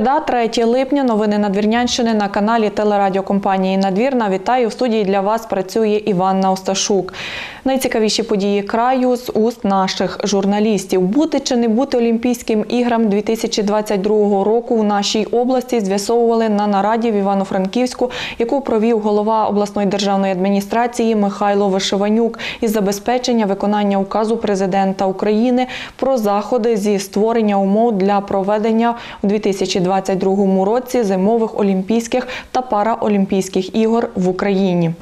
Середа, 3 липня. Новини Надвірнянщини на каналі телерадіокомпанії Надвірна. Вітаю в студії для вас. Працює Іванна Осташук. Найцікавіші події краю з уст наших журналістів. Бути чи не бути Олімпійським іграм 2022 року у нашій області з'ясовували на нараді в Івано-Франківську, яку провів голова обласної державної адміністрації Михайло Вишиванюк із забезпечення виконання указу президента України про заходи зі створення умов для проведення у 2022 році зимових олімпійських та параолімпійських ігор в Україні.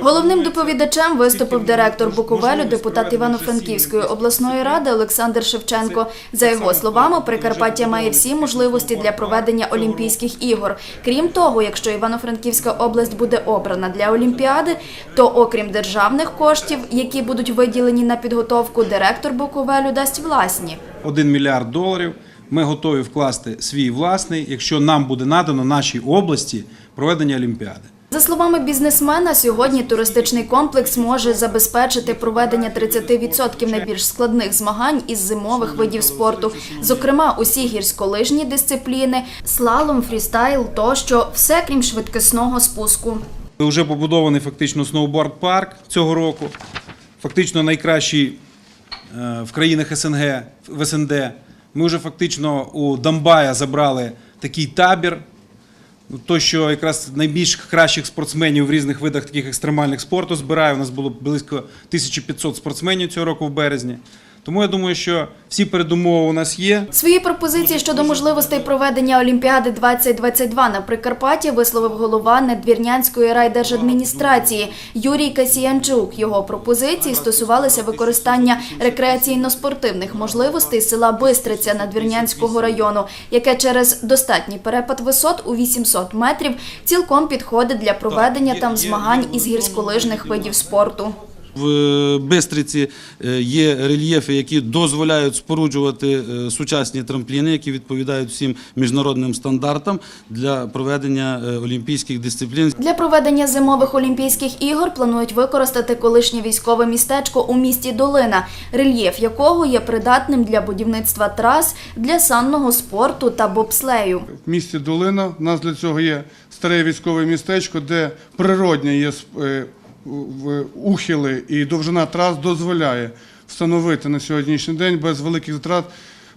Головним доповідачем виступив директор Буковелю, депутат Івано-Франківської обласної ради Олександр Шевченко. За його словами, Прикарпаття має всі можливості для проведення Олімпійських ігор. Крім того, якщо Івано-Франківська область буде обрана для Олімпіади, то окрім державних коштів, які будуть виділені на підготовку, директор Буковелю дасть власні. 1 мільярд доларів. Ми готові вкласти свій власний, якщо нам буде надано нашій області проведення Олімпіади. За словами бізнесмена, сьогодні туристичний комплекс може забезпечити проведення 30% найбільш складних змагань із зимових видів спорту, зокрема усі гірськолижні дисципліни, слалом, фрістайл тощо, все крім швидкісного спуску. Вже побудований фактично сноуборд-парк цього року. Фактично найкращий е, в країнах СНГ, в СНД. Ми вже фактично у Донбая забрали такий табір. То, що якраз найбільш кращих спортсменів в різних видах таких екстремальних спорту збирає. У нас було близько 1500 спортсменів цього року в березні. Тому я думаю, що всі передумови у нас є. Свої пропозиції щодо можливостей проведення Олімпіади 2022 на Прикарпатті висловив голова Надвірнянської райдержадміністрації Юрій Касіянчук. Його пропозиції стосувалися використання рекреаційно-спортивних можливостей села Бистриця Надвірнянського району, яке через достатній перепад висот у 800 метрів цілком підходить для проведення там змагань із гірськолижних видів спорту. В Бистриці е, є рельєфи, які дозволяють споруджувати е, сучасні трампліни, які відповідають всім міжнародним стандартам для проведення е, олімпійських дисциплін. Для проведення зимових Олімпійських ігор планують використати колишнє військове містечко у місті Долина, рельєф якого є придатним для будівництва трас для санного спорту та бобслею. в місті Долина. У нас для цього є старе військове містечко, де природні є е, ухили і довжина трас дозволяє встановити на сьогоднішній день без великих затрат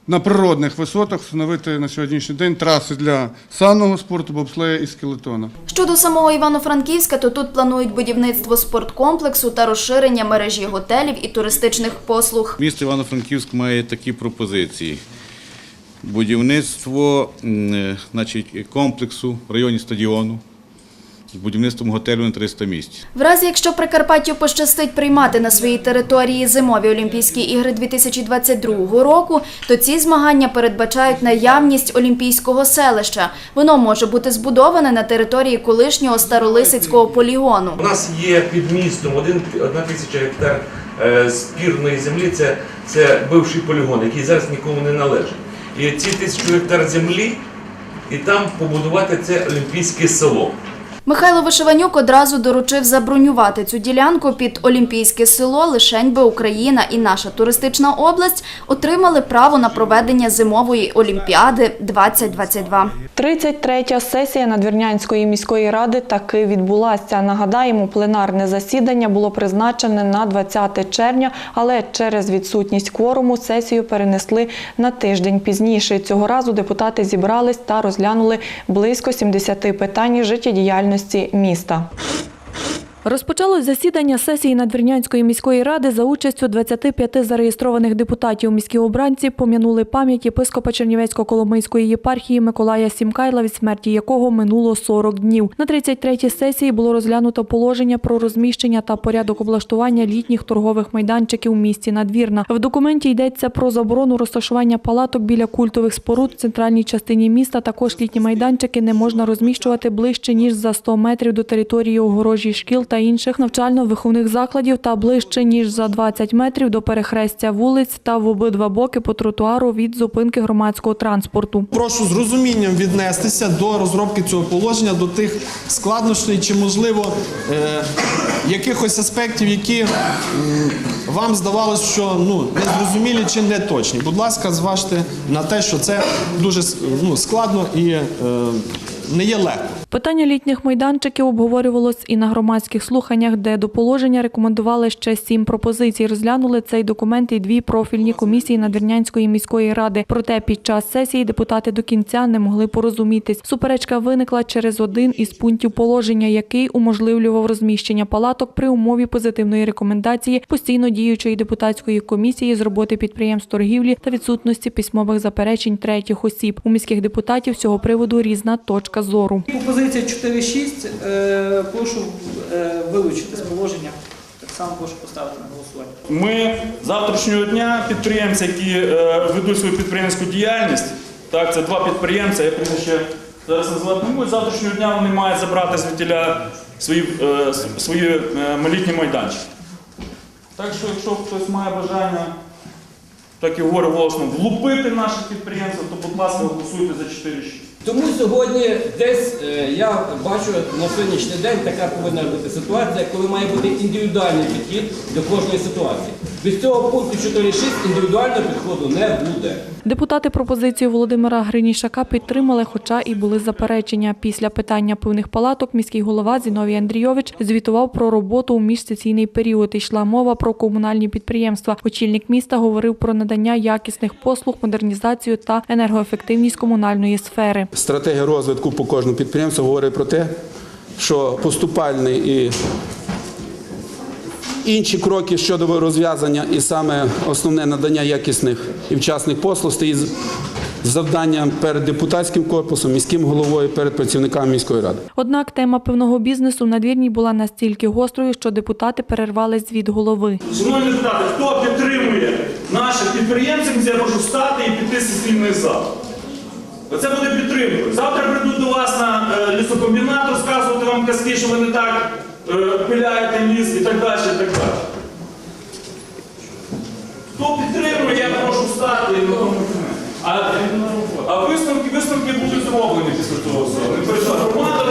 на природних висотах встановити на сьогоднішній день траси для санного спорту, бобслея і скелетона. Щодо самого Івано-Франківська, то тут планують будівництво спорткомплексу та розширення мережі готелів і туристичних послуг. Місто Івано-Франківськ має такі пропозиції. Будівництво е, значить, комплексу в районі стадіону з будівництвом готелю на 300 місць. В разі, якщо Прикарпаттю пощастить приймати на своїй території зимові Олімпійські ігри 2022 року, то ці змагання передбачають наявність Олімпійського селища. Воно може бути збудоване на території колишнього старолисицького полігону. У нас є під містом один, одна тисяча гектар е, спірної землі. Це, це бивший полігон, який зараз нікому не належить. І ці тисячу гектар землі, і там побудувати це олімпійське село. Михайло Вишиванюк одразу доручив забронювати цю ділянку під Олімпійське село, лишень би Україна і наша туристична область отримали право на проведення зимової Олімпіади 2022. 33-я сесія Надвірнянської міської ради таки відбулася. Нагадаємо, пленарне засідання було призначене на 20 червня, але через відсутність кворуму сесію перенесли на тиждень пізніше. Цього разу депутати зібрались та розглянули близько 70 питань життєдіяльності міста. Розпочалось засідання сесії Надвірнянської міської ради за участю 25 зареєстрованих депутатів. Міські обранці пом'янули пам'ять єпископа Чернівецько-Коломийської єпархії Миколая Сімкайла, від смерті якого минуло 40 днів. На 33-й сесії було розглянуто положення про розміщення та порядок облаштування літніх торгових майданчиків у місті Надвірна. В документі йдеться про заборону розташування палаток біля культових споруд в центральній частині міста. Також літні майданчики не можна розміщувати ближче ніж за 100 метрів до території огорожі шкіл та інших навчально-виховних закладів та ближче ніж за 20 метрів до перехрестя вулиць та в обидва боки по тротуару від зупинки громадського транспорту. Прошу з розумінням віднестися до розробки цього положення, до тих складнощів, чи можливо е, якихось аспектів, які вам здавалось, що ну, незрозумілі чи не точні. Будь ласка, зважте на те, що це дуже ну, складно і е, не є легко. Питання літніх майданчиків обговорювалось і на громадських слуханнях, де до положення рекомендували ще сім пропозицій. Розглянули цей документ і дві профільні комісії Надвірнянської міської ради. Проте під час сесії депутати до кінця не могли порозумітись. Суперечка виникла через один із пунктів положення, який уможливлював розміщення палаток при умові позитивної рекомендації постійно діючої депутатської комісії з роботи підприємств торгівлі та відсутності письмових заперечень третіх осіб. У міських депутатів з цього приводу різна точка зору. Пропозиція 4.6. Е, прошу е, вилучити з положення. Так само прошу поставити на голосування. Ми завтрашнього дня підприємці, які е, ведуть свою підприємську діяльність, так, це два підприємця, я прізвище зараз назвати не буду, завтрашнього дня вони мають забрати звідтіля свої, свої малітні майданчики. Так що, якщо хтось має бажання, так і говорю голосно, влупити наше підприємство, то, будь ласка, голосуйте за 4.6. Тому сьогодні десь е, я бачу на сьогоднішній день така повинна бути ситуація, коли має бути індивідуальний підхід до кожної ситуації. Без цього пункту 4.6 індивідуального підходу не буде. Депутати пропозицію Володимира Гринішака підтримали, хоча і були заперечення. Після питання пивних палаток міський голова Зіновій Андрійович звітував про роботу у міжсесійний період. Йшла мова про комунальні підприємства. Очільник міста говорив про надання якісних послуг, модернізацію та енергоефективність комунальної сфери. Стратегія розвитку по кожному підприємству говорить про те, що поступальний і інші кроки щодо розв'язання і саме основне надання якісних і вчасних послуг стоїть завданням перед депутатським корпусом, міським головою, перед працівниками міської ради. Однак тема пивного бізнесу в надвірній була настільки гострою, що депутати перервали звіт голови. Шановні депутати, хто підтримує наших підприємців, я можу встати і піти з сесійний зал. Оце буде підтримка. Завтра прийдуть до вас на е, лісокомбінат розказувати вам казки, що ви не так е, пиляєте ліс і так далі, і так далі. Хто підтримує, я прошу встати. А, висновки, висновки будуть зроблені після того всього. Громада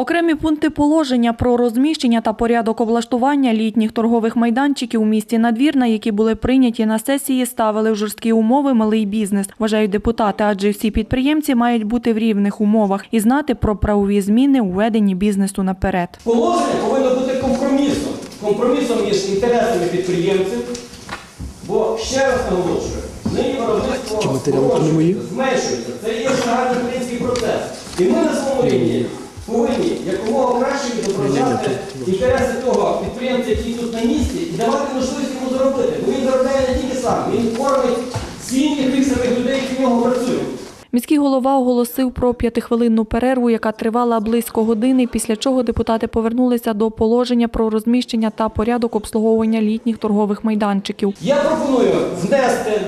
Окремі пункти положення про розміщення та порядок облаштування літніх торгових майданчиків у місті Надвірна, які були прийняті на сесії, ставили в жорсткі умови малий бізнес. Вважають депутати, адже всі підприємці мають бути в рівних умовах і знати про правові зміни у веденні бізнесу наперед. Положення повинно бути компромісом. Компромісом між інтересами підприємців, бо ще раз наголошую, нині виробництво зменшується. Це є загальноукраїнський процес. І ми на повинні якомога краще відображати інтереси того підприємця, який тут на місці, і давати можливість йому заробити. Бо він заробляє не тільки сам, він кормить сім'ї тих самих людей, які в нього працюють. Міський голова оголосив про п'ятихвилинну перерву, яка тривала близько години, після чого депутати повернулися до положення про розміщення та порядок обслуговування літніх торгових майданчиків. Я пропоную внести,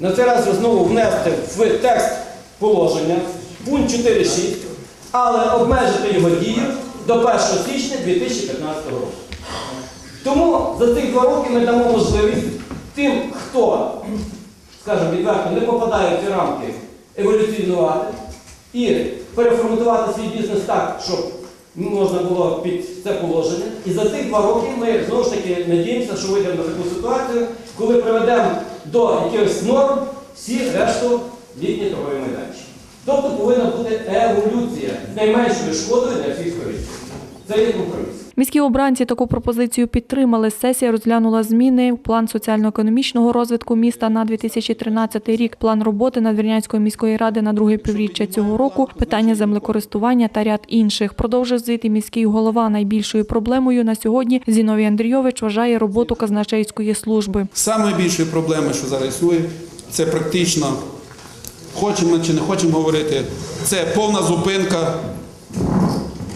на цей раз знову внести в текст положення пункт 4.6, але обмежити його дію до 1 січня 2015 року. Тому за цих два роки ми дамо можливість тим, хто, скажімо відверто, не попадає в ці рамки, еволюціонувати і переформатувати свій бізнес так, щоб можна було під це положення. І за цих два роки ми знову ж таки надіємося, що вийдемо на таку ситуацію, коли приведемо до якихось норм всі решту літні торгові майданчики. Тобто повинна бути еволюція з найменшою шкодою для всіх сторін. Це є компроміс. Міські обранці таку пропозицію підтримали. Сесія розглянула зміни в план соціально-економічного розвитку міста на 2013 рік, план роботи Надвірнянської міської ради на друге півріччя цього року, питання землекористування та ряд інших. Продовжив звіти міський голова. Найбільшою проблемою на сьогодні Зіновій Андрійович вважає роботу казначейської служби. Саме більшою проблемою, що зараз існує, це практично, хочемо чи не хочемо говорити, це повна зупинка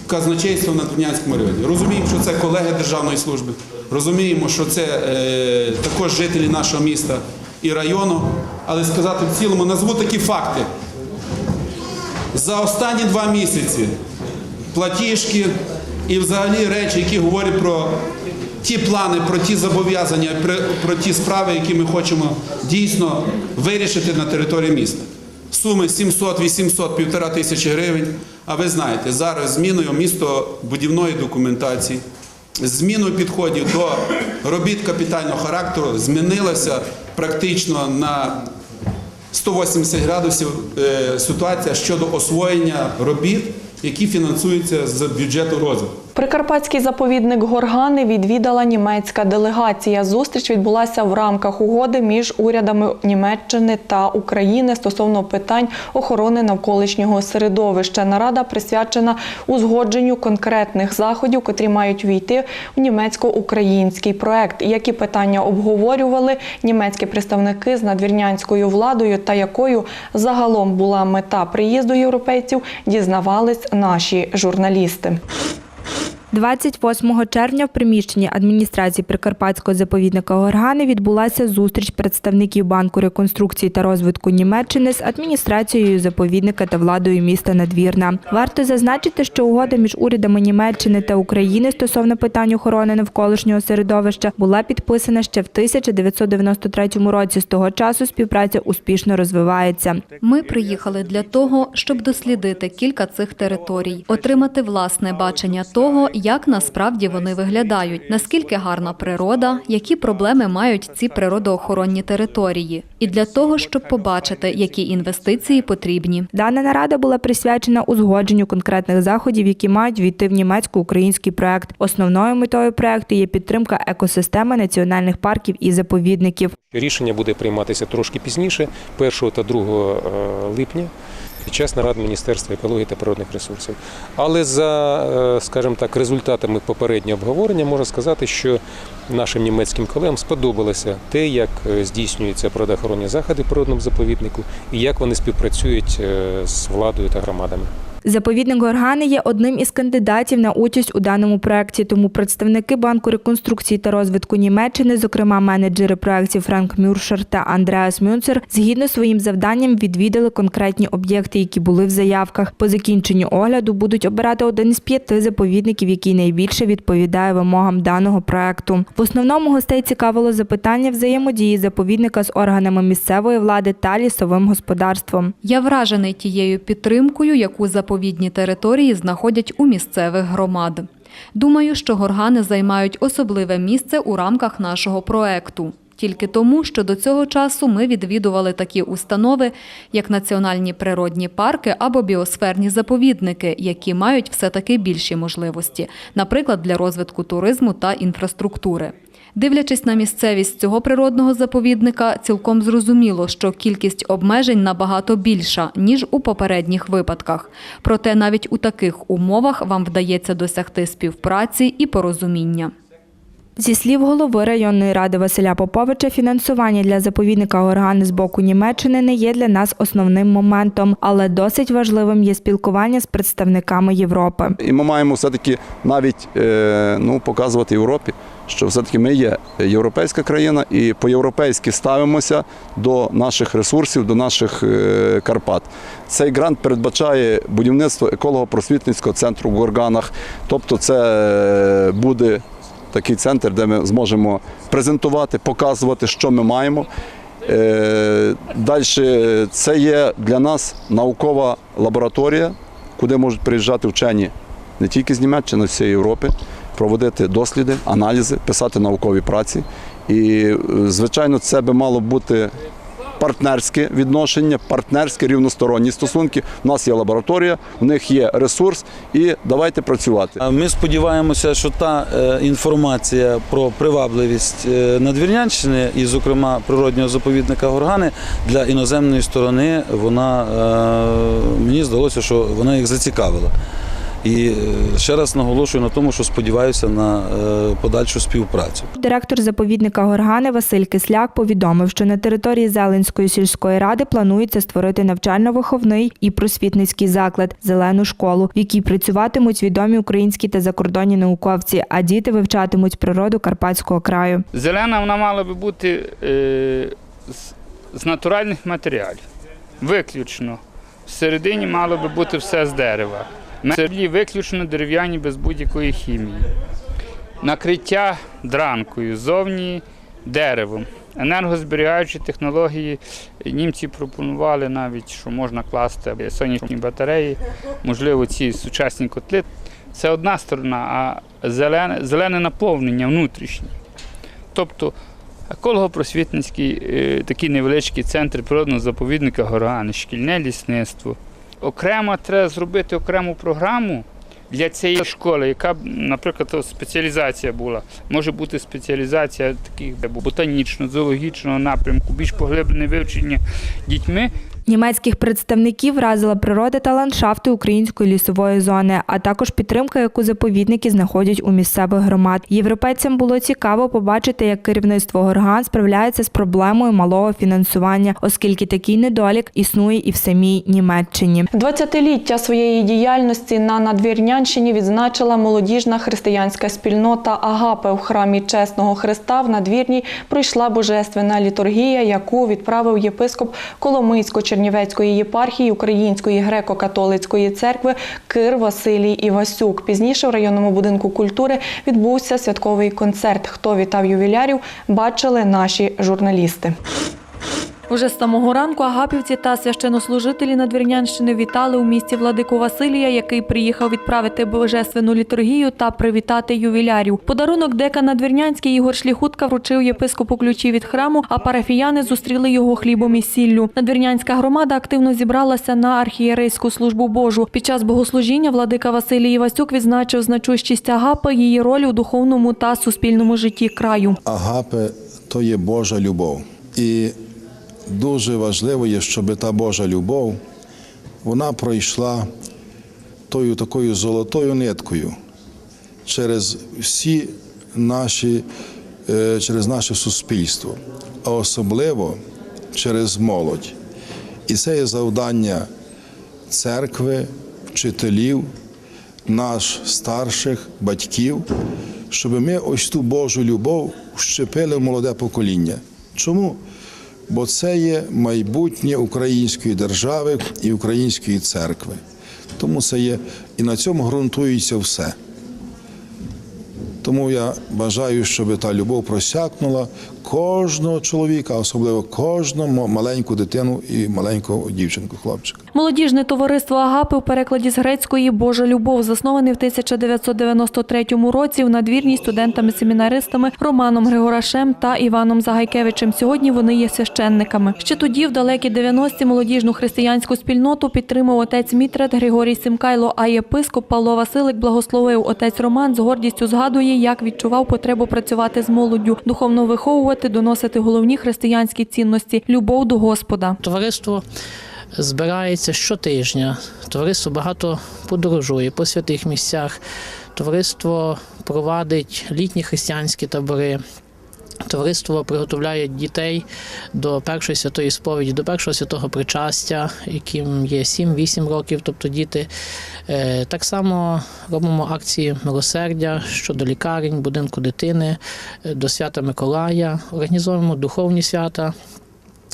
казначейства на Донянському районі. Розуміємо, що це колеги Державної служби, розуміємо, що це е, також жителі нашого міста і району, але сказати в цілому, назву такі факти. За останні два місяці платіжки і взагалі речі, які говорять про ті плани, про ті зобов'язання, про ті справи, які ми хочемо дійсно вирішити на території міста. Суми 700, 800, півтора тисячі гривень. А ви знаєте, зараз зміною містобудівної документації, зміною підходів до робіт капітального характеру змінилася практично на 180 градусів е, ситуація щодо освоєння робіт, які фінансуються з бюджету розвитку. Прикарпатський заповідник Горгани відвідала німецька делегація. Зустріч відбулася в рамках угоди між урядами Німеччини та України стосовно питань охорони навколишнього середовища. Нарада присвячена узгодженню конкретних заходів, котрі мають війти в німецько-український проект. Які питання обговорювали німецькі представники з надвірнянською владою та якою загалом була мета приїзду європейців, дізнавались наші журналісти. you 28 червня в приміщенні адміністрації Прикарпатського заповідника Горгани відбулася зустріч представників Банку реконструкції та розвитку Німеччини з адміністрацією заповідника та владою міста Надвірна. Варто зазначити, що угода між урядами Німеччини та України стосовно питань охорони навколишнього середовища була підписана ще в 1993 році. З того часу співпраця успішно розвивається. Ми приїхали для того, щоб дослідити кілька цих територій, отримати власне бачення того, як насправді вони виглядають, наскільки гарна природа, які проблеми мають ці природоохоронні території, і для того, щоб побачити, які інвестиції потрібні. Дана нарада була присвячена узгодженню конкретних заходів, які мають війти в німецько-український проект. Основною метою проекту є підтримка екосистеми національних парків і заповідників. Рішення буде прийматися трошки пізніше, 1 та 2 е, липня. Під час нарад Міністерства екології та природних ресурсів. Але за, е, скажімо так, результатами попереднього обговорення можна сказати, що нашим німецьким колегам сподобалося те, як е, здійснюються природоохоронні заходи в природному заповіднику і як вони співпрацюють е, з владою та громадами. Заповідник Горгани є одним із кандидатів на участь у даному проекті. Тому представники банку реконструкції та розвитку Німеччини, зокрема менеджери проєктів Франк Мюршер та Андреас Мюнцер, згідно своїм завданням відвідали конкретні об'єкти, які були в заявках. По закінченню огляду будуть обирати один із п'яти заповідників, який найбільше відповідає вимогам даного проекту. В основному гостей цікавило запитання взаємодії заповідника з органами місцевої влади та лісовим господарством. Я вражений тією підтримкою, яку заповідні території знаходять у місцевих громад. Думаю, що горгани займають особливе місце у рамках нашого проекту. Тільки тому, що до цього часу ми відвідували такі установи, як національні природні парки або біосферні заповідники, які мають все-таки більші можливості, наприклад, для розвитку туризму та інфраструктури. Дивлячись на місцевість цього природного заповідника, цілком зрозуміло, що кількість обмежень набагато більша, ніж у попередніх випадках. Проте навіть у таких умовах вам вдається досягти співпраці і порозуміння. Зі слів голови районної ради Василя Поповича, фінансування для заповідника Горгани з боку Німеччини не є для нас основним моментом, але досить важливим є спілкування з представниками Європи. І ми маємо все-таки навіть е, ну, показувати Європі, що все-таки ми є європейська країна і по-європейськи ставимося до наших ресурсів, до наших е, Карпат. Цей грант передбачає будівництво еколого-просвітницького центру в Горганах. Тобто це е, буде такий центр, де ми зможемо презентувати, показувати, що ми маємо. Далі це є для нас наукова лабораторія, куди можуть приїжджати вчені не тільки з Німеччини, а й всієї Європи, проводити досліди, аналізи, писати наукові праці. І, е, звичайно, це би мало бути партнерське відношення, партнерські рівносторонні стосунки. У нас є лабораторія, у них є ресурс, і давайте працювати. Ми сподіваємося, що та е, інформація про привабливість е, Надвірнянщини і, зокрема, природнього заповідника Горгани для іноземної сторони, вона е, мені здалося, що вона їх зацікавила. І е, ще раз наголошую на тому, що сподіваюся на е, подальшу співпрацю. Директор заповідника Горгани Василь Кисляк повідомив, що на території Зеленської сільської ради планується створити навчально-виховний і просвітницький заклад зелену школу, в якій працюватимуть відомі українські та закордонні науковці, а діти вивчатимуть природу Карпатського краю. Зелена вона мала би бути е, з, з натуральних матеріалів. Виключно. Всередині мало би бути все з дерева. Меблі виключно дерев'яні без будь-якої хімії. Накриття дранкою, зовні деревом. Енергозберігаючі технології німці пропонували навіть, що можна класти сонячні батареї, можливо, ці сучасні котли. Це одна сторона, а зелене, зелене наповнення внутрішнє. Тобто еколого-просвітницький е, такий невеличкий центр природного заповідника Горгани, шкільне лісництво. Окремо треба зробити окрему програму для цієї школи, яка б, наприклад, спеціалізація була. Може бути спеціалізація таких ботанічно-зоологічного напрямку, більш поглиблене вивчення дітьми. Німецьких представників вразила природа та ландшафти української лісової зони, а також підтримка, яку заповідники знаходять у місцевих громад. Європейцям було цікаво побачити, як керівництво Горган справляється з проблемою малого фінансування, оскільки такий недолік існує і в самій Німеччині. 20-ліття своєї діяльності на Надвірнянщині відзначила молодіжна християнська спільнота Агапи в храмі Чесного Христа в Надвірній пройшла божественна літургія, яку відправив єпископ Коломийсько-Чернівецької єпархії Української греко-католицької церкви Кир Василій Івасюк. Пізніше в районному будинку культури відбувся святковий концерт. Хто вітав ювілярів, бачили наші журналісти. Уже з самого ранку агапівці та священнослужителі Надвірнянщини вітали у місті Владику Василія, який приїхав відправити божественну літургію та привітати ювілярів. Подарунок дека Надвірнянський Ігор Шліхутка вручив єпископу ключі від храму, а парафіяни зустріли його хлібом і сіллю. Надвірнянська громада активно зібралася на архієрейську службу Божу. Під час богослужіння владика Василій Івасюк відзначив значущість агапи, її роль у духовному та суспільному житті краю. Агапе то є Божа любов. І дуже важливо є, щоб та Божа любов вона пройшла тою такою золотою ниткою через всі наші, е, через наше суспільство, а особливо через молодь. І це є завдання церкви, вчителів, наш старших батьків, щоб ми ось ту Божу любов вщепили в молоде покоління. Чому? Бо це є майбутнє української держави і української церкви. Тому це є і на цьому ґрунтується все. Тому я бажаю, щоб та любов просякнула кожного чоловіка, особливо кожну маленьку дитину і маленьку дівчинку, хлопчика. Молодіжне товариство Агапи в перекладі з грецької Божа любов засноване в 1993 році в надвірній студентами-семінаристами Романом Григорашем та Іваном Загайкевичем. Сьогодні вони є священниками. Ще тоді, в далекі 90-ті, молодіжну християнську спільноту підтримав отець Мітрет Григорій Симкайло, а єпископ Павло Василик благословив. Отець Роман з гордістю згадує, як відчував потребу працювати з молоддю, духовно виховувати, доносити головні християнські цінності любов до Господа. Товариство збирається щотижня. Товариство багато подорожує по святих місцях. Товариство провадить літні християнські табори. Товариство приготовляє дітей до першої святої сповіді, до першого святого причастя, яким є 7-8 років, тобто діти. Е, Так само робимо акції милосердя щодо лікарень, будинку дитини, е, до свята Миколая, організовуємо духовні свята.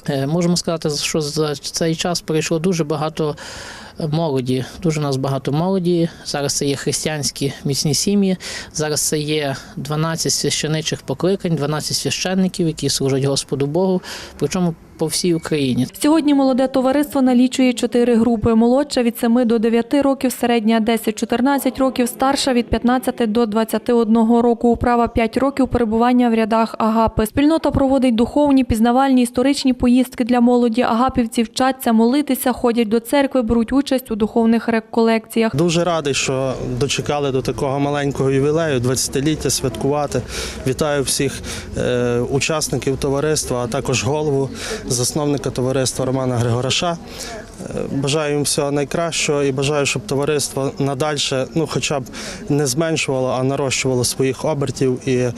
Е, Можемо сказати, що за цей час прийшло дуже багато молоді. Дуже у нас багато молоді. Зараз це є християнські міцні сім'ї. Зараз це є 12 священичих покликань, 12 священників, які служать Господу Богу, причому по всій Україні. Сьогодні молоде товариство налічує чотири групи: молодша від 7 до 9 років, середня 10-14 років, старша від 15 до 21 року. Управа 5 років перебування в рядах Агапи. Спільнота проводить духовні, пізнавальні, історичні поїздки для молоді. Агапівці вчаться молитися, ходять до церкви, беруть участь у духовних реколекціях. Дуже радий, що дочекали до такого маленького ювілею, 20-ліття святкувати. Вітаю всіх е, учасників товариства, а також голову, засновника товариства Романа Григораша. Е, Бажаю їм всього найкращого і бажаю, щоб товариство надальше, ну хоча б не зменшувало, а нарощувало своїх обертів і е,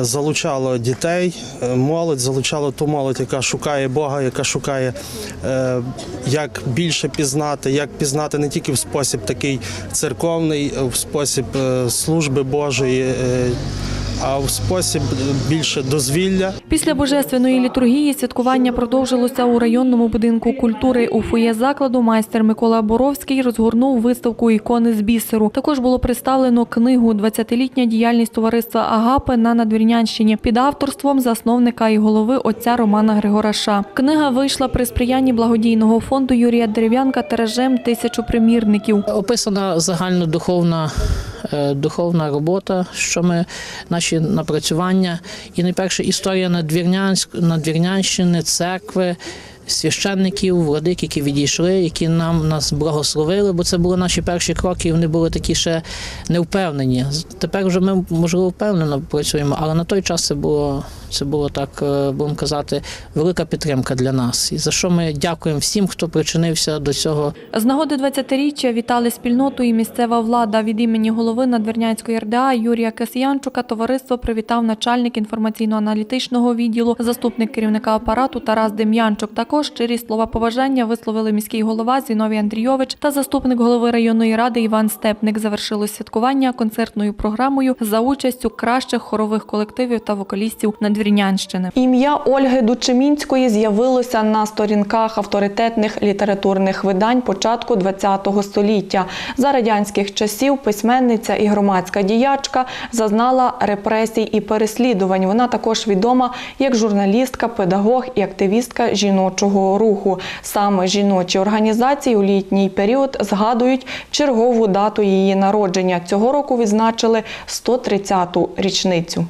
залучало дітей, е, молодь, залучало ту молодь, яка шукає Бога, яка шукає як більше пізнати, як пізнати не тільки в спосіб такий церковний, в спосіб служби Божої. А в спосіб більше дозвілля. Після божественної літургії святкування продовжилося у районному будинку культури. У фоє закладу майстер Микола Боровський розгорнув виставку ікони з бісеру. Також було представлено книгу «20-літня діяльність товариства Агапи на Надвірнянщині під авторством засновника і голови отця Романа Григораша. Книга вийшла при сприянні благодійного фонду Юрія Дерев'янка тиражем тисячу примірників. Описана загальнодуховна е, духовна робота, що ми наші напрацювання. І найперше історія Надвірнянськ, Надвірнянщини, церкви. Священників, владик, які відійшли, які нам нас благословили, бо це були наші перші кроки, і вони були такі ще невпевнені. Тепер вже ми можливо впевнено працюємо, але на той час це було це було так, е, будемо казати, велика підтримка для нас. І за що ми дякуємо всім, хто причинився до цього З нагоди 20-річчя вітали спільноту і місцева влада. Від імені голови Надвірнянської РДА Юрія Касьянчука товариство привітав начальник інформаційно-аналітичного відділу, заступник керівника апарату Тарас Дем'янчук. Також щирі слова поважання висловили міський голова Зіновій Андрійович та заступник голови районної ради Іван Степник. Завершилось святкування концертною програмою за участю кращих хорових колективів та вокалістів Надвірнянщини. Ім'я Ольги Дучемінської з'явилося на сторінках авторитетних літературних видань початку ХХ століття. За радянських часів письменниця і громадська діячка зазнала репресій і переслідувань. Вона також відома як журналістка, педагог і активістка жіночого руху. Саме жіночі організації у літній період згадують чергову дату її народження. Цього року відзначили 130-ту річницю.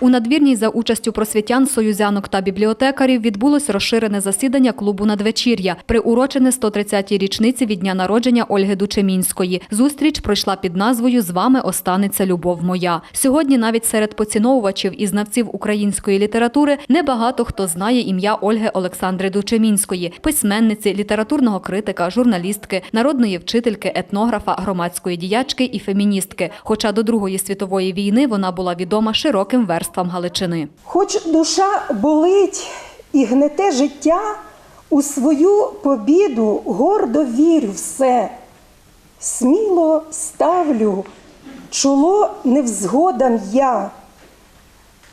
У надвірній за участю просвітян, союзянок та бібліотекарів відбулось розширене засідання клубу надвечір'я, приурочене 130-й річниці від дня народження Ольги Дучемінської. Зустріч пройшла під назвою З вами останеться любов моя. Сьогодні навіть серед поціновувачів і знавців української літератури небагато хто знає ім'я Ольги Олександри Дучемінської, письменниці, літературного критика, журналістки, народної вчительки, етнографа, громадської діячки і феміністки. Хоча до Другої світової війни вона була відома широким верствам Галичини. Хоч душа болить і гнете життя, у свою побіду гордо вірю все. Сміло ставлю чоло невзгодам я,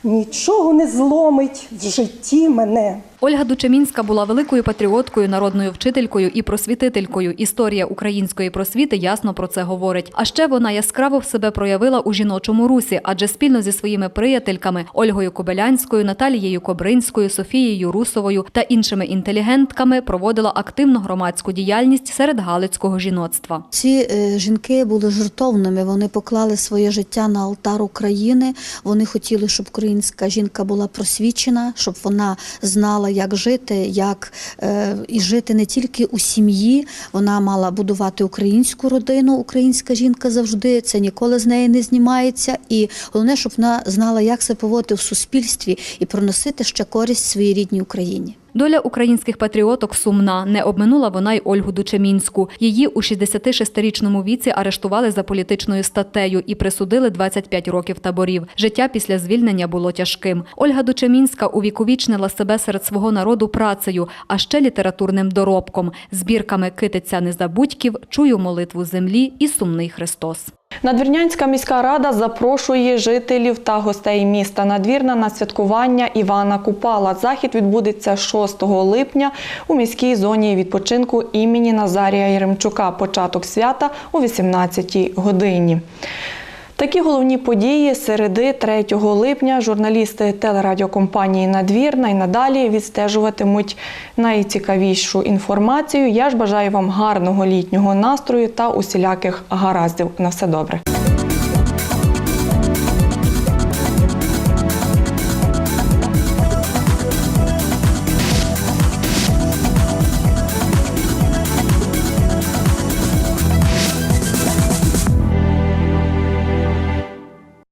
нічого не зломить в житті мене. Ольга Дучемінська була великою патріоткою, народною вчителькою і просвітителькою. Історія української просвіти ясно про це говорить. А ще вона яскраво в себе проявила у жіночому русі, адже спільно зі своїми приятельками Ольгою Кобилянською, Наталією Кобринською, Софією Русовою та іншими інтелігентками проводила активну громадську діяльність серед галицького жіноцтва. Ці е, жінки були жертовними. Вони поклали своє життя на алтар України. Вони хотіли, щоб українська жінка була просвічена, щоб вона знала, як жити, як е, і жити не тільки у сім'ї. Вона мала будувати українську родину. Українська жінка завжди це ніколи з неї не знімається. І головне, щоб вона знала, як себе поводити в суспільстві і проносити ще користь своїй рідній Україні. Доля українських патріоток сумна. Не обминула вона й Ольгу Дучемінську. Її у 66-річному віці арештували за політичною статтею і присудили 25 років таборів. Життя після звільнення було тяжким. Ольга Дучемінська увіковічнила себе серед свого народу працею, а ще літературним доробком, збірками Китиця незабудьків, Чую молитву землі і Сумний Христос. Надвірнянська міська рада запрошує жителів та гостей міста Надвірна на святкування Івана Купала. Захід відбудеться 6 липня у міській зоні відпочинку імені Назарія Єремчука. Початок свята о 18 годині. Такі головні події середи 3 липня журналісти телерадіокомпанії Надвірна і надалі відстежуватимуть найцікавішу інформацію. Я ж бажаю вам гарного літнього настрою та усіляких гараздів. На все добре.